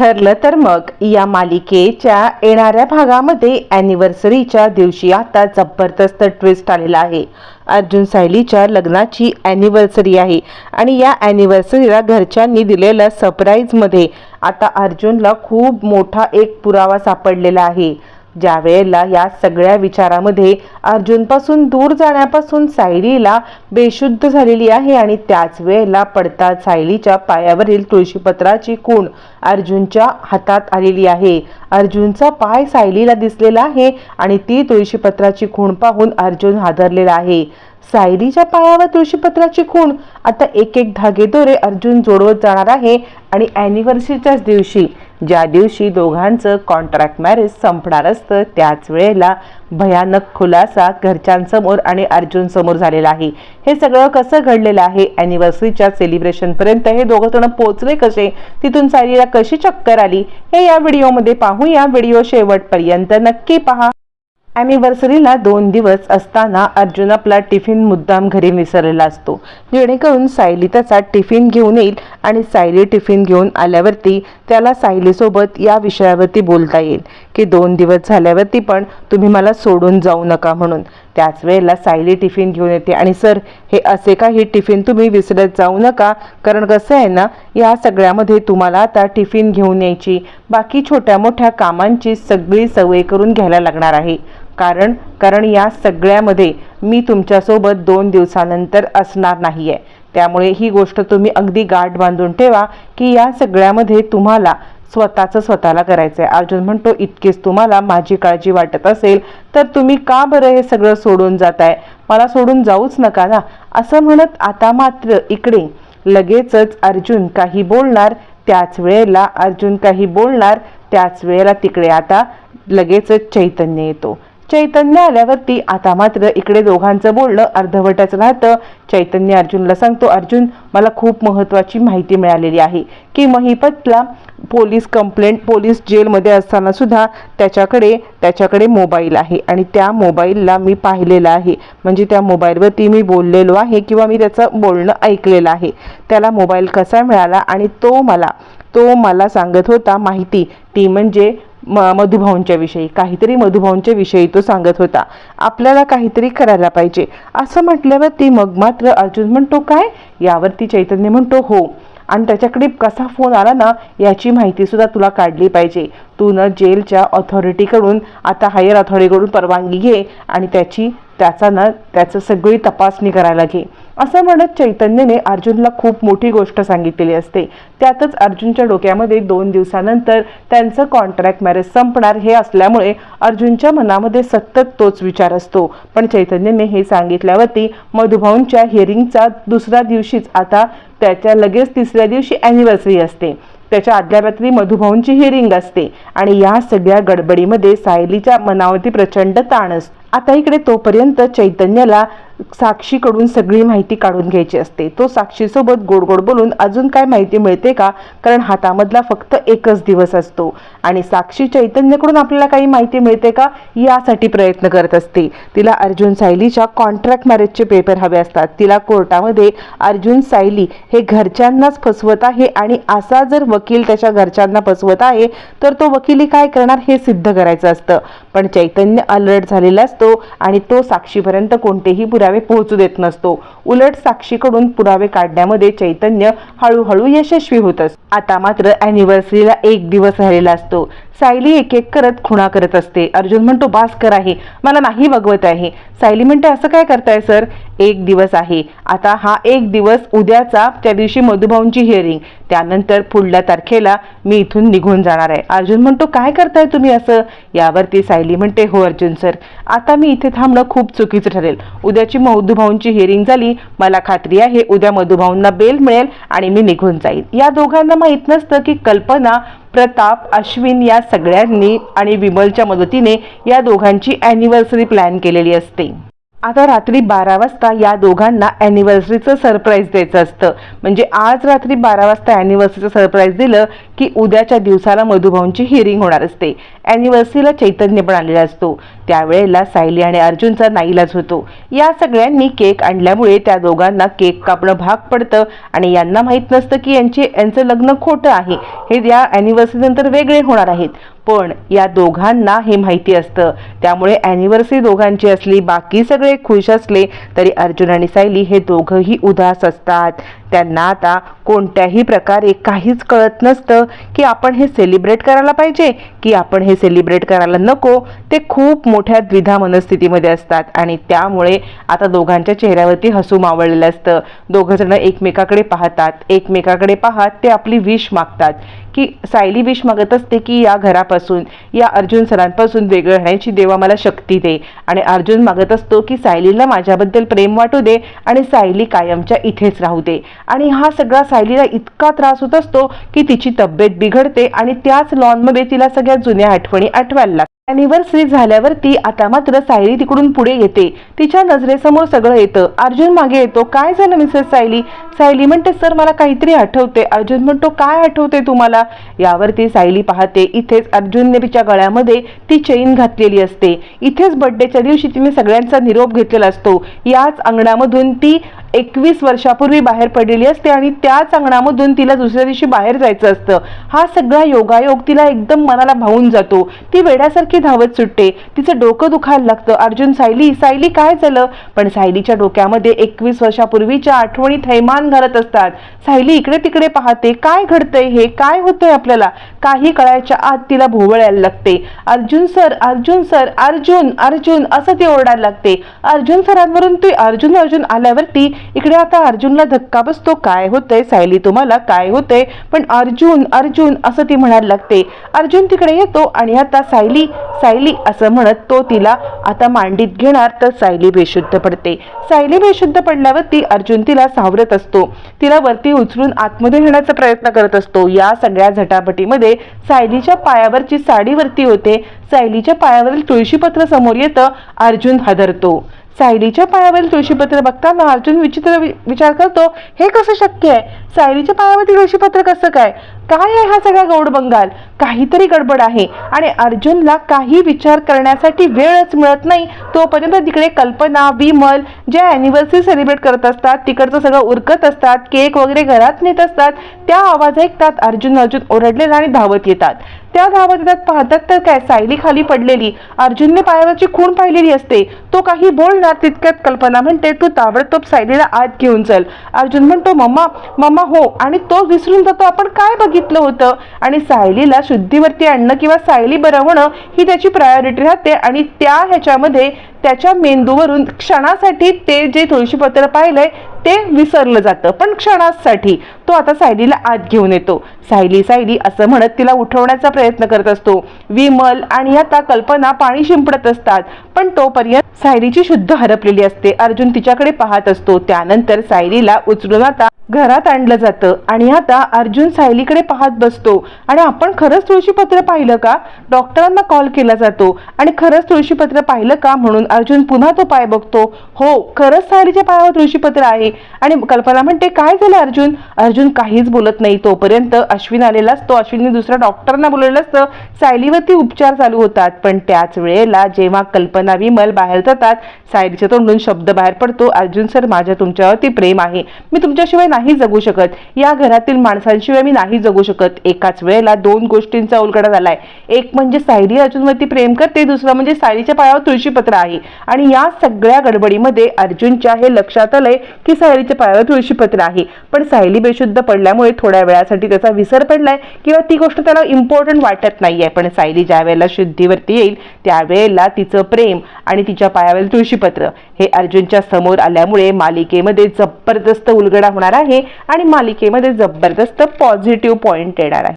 ठरलं तर मग या मालिकेच्या येणाऱ्या भागामध्ये अॅनिव्हर्सरीच्या दिवशी आता जबरदस्त ट्विस्ट आलेला आहे. अर्जुन सायलीच्या लग्नाची अॅनिव्हर्सरी आहे आणि या अॅनिव्हर्सरीला घरच्यांनी दिलेल्या सरप्राईजमध्ये आता अर्जुनला खूप मोठा एक पुरावा सापडलेला आहे. ज्या वेळेला या सगळ्या विचारामध्ये अर्जुनपासून दूर जाण्यापासून सायलीला बेशुद्ध झालेली आहे आणि त्याच वेळेला पडतात सायलीच्या पायावरील तुळशीपत्राची खूण अर्जुनच्या हातात आलेली आहे. अर्जुनचा पाय सायलीला दिसलेला आहे आणि ती तुळशीपत्राची खूण पाहून अर्जुन हादरलेला आहे. सायलीच्या पायावर तुळशीपत्राची खूण. आता एक एक धागेदोरे अर्जुन जोडवत जाणार आहे आणि अॅनिव्हर्सरीच्याच दिवशी ज्या दिवशी दोघांचं कॉन्ट्रॅक्ट मॅरेज संपणार असतं त्याच वेळेला भयानक खुलासा घरच्यांसमोर आणि अर्जुनसमोर झालेला आहे. हे सगळं कसं घडलेलं आहे? अॅनिव्हर्सरीच्या सेलिब्रेशनपर्यंत हे दोघं जण पोचले कसे? तिथून सारीला कशी चक्कर आली? हे या व्हिडिओमध्ये पाहूया. व्हिडिओ शेवटपर्यंत नक्की पहा. ॲनिव्हर्सरीला दोन दिवस असताना अर्जुन आपला टिफिन मुद्दाम घरी विसरलेला असतो. जेणेकरून सायली त्याचा टिफिन घेऊन येईल आणि सायली टिफिन घेऊन आल्यावरती त्याला सायलीसोबत या विषयावरती बोलता येईल. की दोन दिवस झाल्यावरती पण तुम्ही मला सोडून जाऊ नका म्हणून. त्याच वेळेला सायली टिफिन घेऊन येते. आणि सर हे असे काही टिफिन तुम्ही विसरत जाऊ नका कारण कसं आहे ना या सगळ्यामध्ये तुम्हाला आता टिफिन घेऊन यायची बाकी छोट्या मोठ्या कामांची सगळी सवय करून घ्यायला लागणार आहे. कारण कारण या सगळ्यामध्ये मी तुमच्यासोबत दोन दिवसानंतर असणार नाही आहे त्यामुळे ही गोष्ट तुम्ही अगदी गाठ बांधून ठेवा की या सगळ्यामध्ये तुम्हाला स्वतःचं स्वतःला करायचं आहे अर्जुन म्हणतो इतकेच तुम्हाला माझी काळजी वाटत असेल तर तुम्ही का बरं हे सगळं सोडून जाताय? मला सोडून जाऊच नका ना. असं म्हणत आता मात्र इकडे लगेचच अर्जुन काही बोलणार त्याच वेळेला अर्जुन काही बोलणार त्याच वेळेला तिकडे आता लगेचच चैतन्य येतो. चैतन्य आल्यावरती आता मात्र इकडे दोघांचं बोलणं अर्धवटच राहतं. चैतन्य अर्जुनला सांगतो अर्जुन मला खूप महत्त्वाची माहिती मिळालेली आहे की महिपतला पोलीस कंप्लेंट पोलीस जेलमध्ये असताना सुद्धा त्याच्याकडे त्याच्याकडे मोबाईल आहे आणि त्या मोबाईलला मी पाहिलेलं आहे. म्हणजे त्या मोबाईलवरती मी बोललेलो आहे किंवा मी त्याचं बोलणं ऐकलेलं आहे. त्याला मोबाईल कसा मिळाला आणि तो मला तो मला सांगत होता माहिती. ती म्हणजे म मधुभाऊंच्या विषयी काहीतरी मधुभाऊंच्या विषयी तो सांगत होता. आपल्याला काहीतरी करायला पाहिजे. असं म्हटल्यावर ती मग मात्र अर्जुन म्हणतो काय? यावरती चैतन्य म्हणतो हो. आणि त्याच्याकडे कसा फोन आला ना याची माहितीसुद्धा तुला काढली पाहिजे. तू न जेलच्या ऑथॉरिटीकडून आता हायर ऑथॉरिटीकडून परवानगी घे आणि त्याची त्याचा ना त्याचं सगळी तपासणी करायला घे. असं म्हणत चैतन्यने अर्जुनला खूप मोठी गोष्ट सांगितलेली असते. त्यातच अर्जुनच्या डोक्यामध्ये दोन दिवसानंतर त्यांचं कॉन्ट्रॅक्ट मॅरेज संपणार हे असल्यामुळे अर्जुनच्या मनामध्ये सतत तोच विचार असतो. पण चैतन्यने हे सांगितल्यावरती मधुभाऊंच्या हिअरिंगचा दुसऱ्या दिवशीच आता त्याच्या लगेच तिसऱ्या दिवशी अॅनिव्हर्सरी असते. त्याच्या आदल्या रात्री मधुभाऊंची हिअरिंग असते. आणि या सगळ्या गडबडीमध्ये सायलीच्या मनावरती प्रचंड ताण असतो. आता इकडे तोपर्यंत चैतन्याला साक्षीकडून सगळी माहिती काढून घ्यायची असते. तो साक्षीसोबत गोड गोड बोलून अजून काय माहिती मिळते का? कारण हातामधला फक्त एकच दिवस असतो. आणि साक्षी चैतन्यकडून आपल्याला काही माहिती मिळते का? यासाठी प्रयत्न करत असते. तिला अर्जुन सायलीच्या कॉन्ट्रॅक्ट मॅरेजचे पेपर हवे असतात. तिला कोर्टामध्ये अर्जुन सायली हे घरच्यांनाच फसवत आहे आणि असा जर वकील त्याच्या घरच्यांना फसवत आहे तर तो वकिली काय करणार हे सिद्ध करायचं असतं. पण चैतन्य अलर्ट झालेला असतो आणि तो साक्षीपर्यंत कोणतेही पुरा पुरावे पोहोचू देत नसतो. उलट साक्षीकडून पुरावे काढण्यामध्ये चैतन्य हळूहळू यशस्वी होत असतो आता मात्र अॅनिव्हर्सरीला एक दिवस राहिलेला असतो. सायली एक एक करत खुणा करत असते. अर्जुन म्हणतो बास कर आहे मला नाही बघवत आहे. सायली म्हणते असं काय करताय सर? एक दिवस आहे. आता हा एक दिवस उद्याचा त्या दिवशी मधुभाऊंची हिअरिंग त्यानंतर पुढल्या तारखेला मी इथून निघून जाणार आहे. अर्जुन म्हणतो काय करताय तुम्ही असं? यावरती सायली म्हणते हो अर्जुन सर आता मी इथे थांबणं खूप चुकीचं ठरेल. उद्याची मधुभाऊंची हिअरिंग झाली मला खात्री आहे उद्या मधुभाऊंना बेल मिळेल आणि मी निघून जाईल. या दोघांना माहीत नसतं की कल्पना प्रताप अश्विन या सगळ्यांनी आणि विमलच्या मदतीने या दोघांची अॅनिव्हर्सरी प्लॅन केलेली असते. आता रात्री बारा वाजता या दोघांना अॅनिव्हर्सरीचं सरप्राईज द्यायचं असतं. म्हणजे आज रात्री बारा वाजता अॅनिव्हर्सरीचं सरप्राईज दिलं की उद्याच्या दिवसाला मधुभाऊंची हिअरिंग होणार असते. अॅनिव्हर्सरीला चैतन्य पण आलेला असतो. त्यावेळेला सायली आणि अर्जुनचा नाईलाज होतो. या सगळ्यांनी केक आणल्यामुळे त्या दोघांना केक कापणं भाग पडतं आणि यांना माहीत नसतं की यांचे यांचं लग्न खोटं आहे. हे या अॅनिव्हर्सरीनंतर वेगळे होणार आहेत. पण या दोघांना हे माहिती असतं. त्यामुळे अॅनिव्हर्सरी दोघांची असली बाकी सगळे खुश असले तरी अर्जुन आणि सायली हे दोघंही उदास असतात. त्यांना आता कोणत्याही प्रकारे काहीच कळत नसतं की आपण हे सेलिब्रेट करायला पाहिजे की आपण हे सेलिब्रेट करायला नको. ते खूप मोठ्या द्विधा मनस्थितीमध्ये असतात आणि त्यामुळे आता दोघांच्या चेहऱ्यावरती हसू मावळलेलं असतं. दोघंजणं एकमेकाकडे पाहतात. एकमेकाकडे पाहत ते आपली विश मागतात. की सायली विश मागत असते की या घरापासून या अर्जुन सरांपासून वेगळं राहण्याची देवा मला शक्ती दे. आणि अर्जुन मागत असतो की सायलीला माझ्याबद्दल प्रेम वाटू दे आणि सायली कायमच्या इथेच राहू दे. आणि हा सगळा सायलीला इतका त्रास होत असतो की तिची तब्येत बिघडते आणि त्याच लॉनमध्ये तिला सगळ्या जुन्या आठवणी आठवायला लागतात. अॅनिव्हर्सरी झाल्यावरती आता मात्र सायली तिकडून पुढे येते. तिच्या नजरेसमोर सगळं येतं. अर्जुन मागे येतो. काय झालं मिसेस सायली? सायली म्हणते सर मला काहीतरी आठवते. अर्जुन म्हणतो काय आठवते तुम्हाला? यावरती सायली पाहते इथेच अर्जुनने तिच्या गळ्यामध्ये ती चेन घातलेली असते. इथेच बर्थडेच्या दिवशी तिने सगळ्यांचा निरोप घेतलेला असतो. याच अंगणामधून ती एकवीस वर्षापूर्वी बाहेर पडलेली असते आणि त्याच अंगणामधून तिला दुसऱ्या दिवशी बाहेर जायचं असतं. हा सगळा योगायोग तिला एकदम मनाला भावून जातो. ती वेड्यासारखी धावत सुटते. तिचं डोकं दुखायला लागतं. अर्जुन सायली सायली काय झालं? पण सायलीच्या डोक्यामध्ये एकवीस वर्षापूर्वीच्या आठवणी थैमान घालत असतात. सायली इकडे तिकडे पाहते काय घडतंय हे? काय होतंय आपल्याला? काही कळायच्या आत तिला भोवळायला लागते. अर्जुन सर अर्जुन सर अर्जुन अर्जुन असं ती ओरडायला लागते. अर्जुन सरांवरून ती अर्जुन अर्जुन आल्यावरती इकडे आता अर्जुनला धक्का बसतो काय होतंय सायली तुम्हाला काय होतंय? पण अर्जुन अर्जुन असं ती म्हणायला लागते. अर्जुन तिकडे येतो आणि आता सायली सायली असं म्हणत तो तिला आता मांडीत घेणार तर सायली बेशुद्ध पडते. सायली बेशुद्ध पडल्यावरती अर्जुन तिला सावरत असतो. तिला वरती उचलून आतमध्ये घेण्याचा प्रयत्न करत असतो. या सगळ्या झटापटीमध्ये सायलीच्या पायावरची साडी वरती होते. सायलीच्या पायावरील तुळशीपत्र समोर येतं अर्जुन हादरतो. सायलीच्या पायावरील तुळशीपत्र बघताना अर्जुन विचित्र विचार करतो हे कसं शक्य आहे? सायलीच्या पायावरती तुळशीपत्र कसं काय? काय आहे हा सगळा गौड बंगाल? काहीतरी गडबड आहे. आणि अर्जुनला काही विचार करण्यासाठी वेळच मिळत नाही. तोपर्यंत तिकडे कल्पना विमल ज्या अॅनिव्हर्सरी सेलिब्रेट करत असतात तिकडचं सगळं उरकत असतात केक वगैरे घरात नेत असतात त्या आवाज ऐकतात अर्जुन अर्जुन ओरडलेला आणि धावत येतात. त्या धावत येतात पाहतात तर काय सायली खाली पडलेली. अर्जुनने पायावरची खूण पाहिलेली असते. तो काही बोलणार तितक्यात कल्पना म्हणते तू ताबडतोब सायलीला आत घेऊन चल. अर्जुन म्हणतो मम्मा मम्मा हो. आणि तो विसरून जातो आपण काय बघितलं? होतं. आणि सायलीला शुद्धीवरती आणणं किंवा सायली बरं होणं ही त्याची प्रायोरिटी राहते आणि त्या ह्याच्यामध्ये त्याच्या मेंदूवरून क्षणासाठी ते जे तुळशीपत्र पाहिलंय ते विसरलं जातं. पण क्षणासाठी तो आता सायलीला आत घेऊन येतो. सायली सायली असं म्हणत तिला उठवण्याचा प्रयत्न करत असतो. विमल आणि आता कल्पना पाणी शिंपडत असतात. पण तोपर्यंत सायलीची शुद्ध हरपलेली असते. अर्जुन तिच्याकडे पाहत असतो. त्यानंतर सायलीला उचलून आता घरात आणलं जातं. आणि आता अर्जुन सायलीकडे पाहत बसतो. आणि आपण खरंच तुळशीपत्र पाहिलं का? डॉक्टरांना कॉल केला जातो. आणि खरंच तुळशीपत्र पाहिलं का? म्हणून अर्जुन पुन्हा तो पाय बघतो. हो खरंच सायलीच्या पायावर तुळशीपत्र आहे. आणि कल्पना म्हणते काय झालं अर्जुन? अर्जुन काहीच बोलत नाही. तोपर्यंत अश्विन आलेला असतो. अश्विनने दुसऱ्या डॉक्टरना बोलवलेलं असतं. सायलीवरती उपचार चालू होतात. पण त्याच वेळेला जेव्हा कल्पना विमल बाहेर जातात सायलीच्या तोंडून शब्द बाहेर पडतो. अर्जुन सर माझ्या तुमच्यावरती प्रेम आहे. मी तुमच्याशिवाय नाही जगू शकत. या घरातील माणसांशिवाय मी नाही जगू शकत. एकाच वेळेला दोन गोष्टींचा उलगडा झालाय. एक म्हणजे सायली अर्जुनवरती प्रेम करते. दुसरं म्हणजे सायलीच्या पायावर तुळशीपत्र आहे. आणि या सगळ्या गडबडीमध्ये अर्जुनच्या हे लक्षात आलंय की सायलीच्या पायावर तुळशीपत्र आहे. पण सायली बेशुद्ध पडल्यामुळे थोड्या वेळासाठी त्याचा विसर पडलाय किंवा ती गोष्ट त्याला इम्पॉर्टंट वाटत नाहीये. पण सायली ज्या वेळेला शुद्धीवरती येईल त्यावेळेला तिचं प्रेम आणि तिच्या पायावर तुळशीपत्र हे अर्जुनच्या समोर आल्यामुळे मालिकेमध्ये जबरदस्त उलगडा होणार आहे आणि मालिकेमध्ये जबरदस्त पॉझिटिव्ह पॉइंट येणार आहे.